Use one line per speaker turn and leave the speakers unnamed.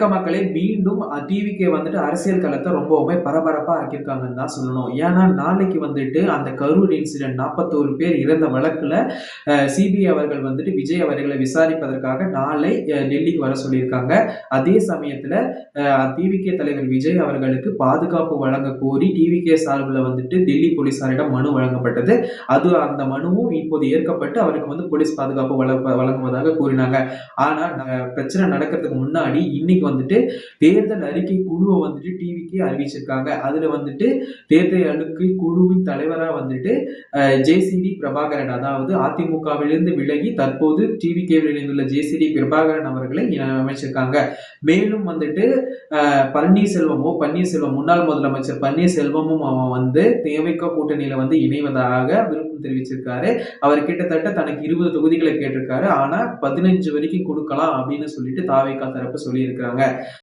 வணக்க மக்களே மீண்டும் டிவிக்கே வந்துட்டு அரசியல் களத்தை ரொம்பவுமே பரபரப்பா ஆக்கியிருக்காங்கன்னு தான் சொல்லணும். ஏன்னா நாளைக்கு வந்துட்டு அந்த கரூர் இன்சிடென்ட் நாற்பத்தோரு பேர் இறந்த வழக்குல சிபிஐ அவர்கள் வந்துட்டு விஜய் அவர்களை விசாரிப்பதற்காக நாளை டெல்லிக்கு வர சொல்லியிருக்காங்க. அதே சமயத்துல டிவிகே தலைவர் விஜய் அவர்களுக்கு பாதுகாப்பு வழங்க கோரி டிவிகே சார்பில் வந்துட்டு டெல்லி போலீசாரிடம் மனு வழங்கப்பட்டது. அது அந்த மனுவும் இப்போது ஏற்கப்பட்டு அவருக்கு வந்து போலீஸ் பாதுகாப்பு வழங்க- வழங்குவதாக கூறினாங்க. ஆனா பிரச்சனை நடக்கிறதுக்கு முன்னாடி இன்னைக்கு வந்துட்டு தேர்தல் அறிக்கை குழுவை வந்துட்டு டிவிக்கு அறிவிச்சிருக்காங்க. அதுல வந்துட்டு தேர்தல் அறிக்கை குழுவின் தலைவரா வந்துட்டு ஜேசிடி பிரபாகரன் அதாவது அதிமுகவிலிருந்து விலகி தற்போது டிவி கேவில் இணைந்துள்ள ஜேசிடி பிரபாகரன் அவர்களை அமைச்சிருக்காங்க. மேலும் வந்துட்டு பன்னீர்செல்வமோ பன்னீர்செல்வம் முன்னாள் முதலமைச்சர் பன்னீர்செல்வமும் அவன் வந்து தேவைக்க கூட்டணியில வந்து இணைவதாக விருப்பம் தெரிவிச்சிருக்காரு. அவர் கிட்டத்தட்ட தனக்கு இருபது தொகுதிகளை கேட்டிருக்காரு. ஆனா பதினஞ்சு வரைக்கும் கொடுக்கலாம் அப்படின்னு சொல்லிட்டு தாவைக்கா தரப்பு சொல்லியிருக்காங்க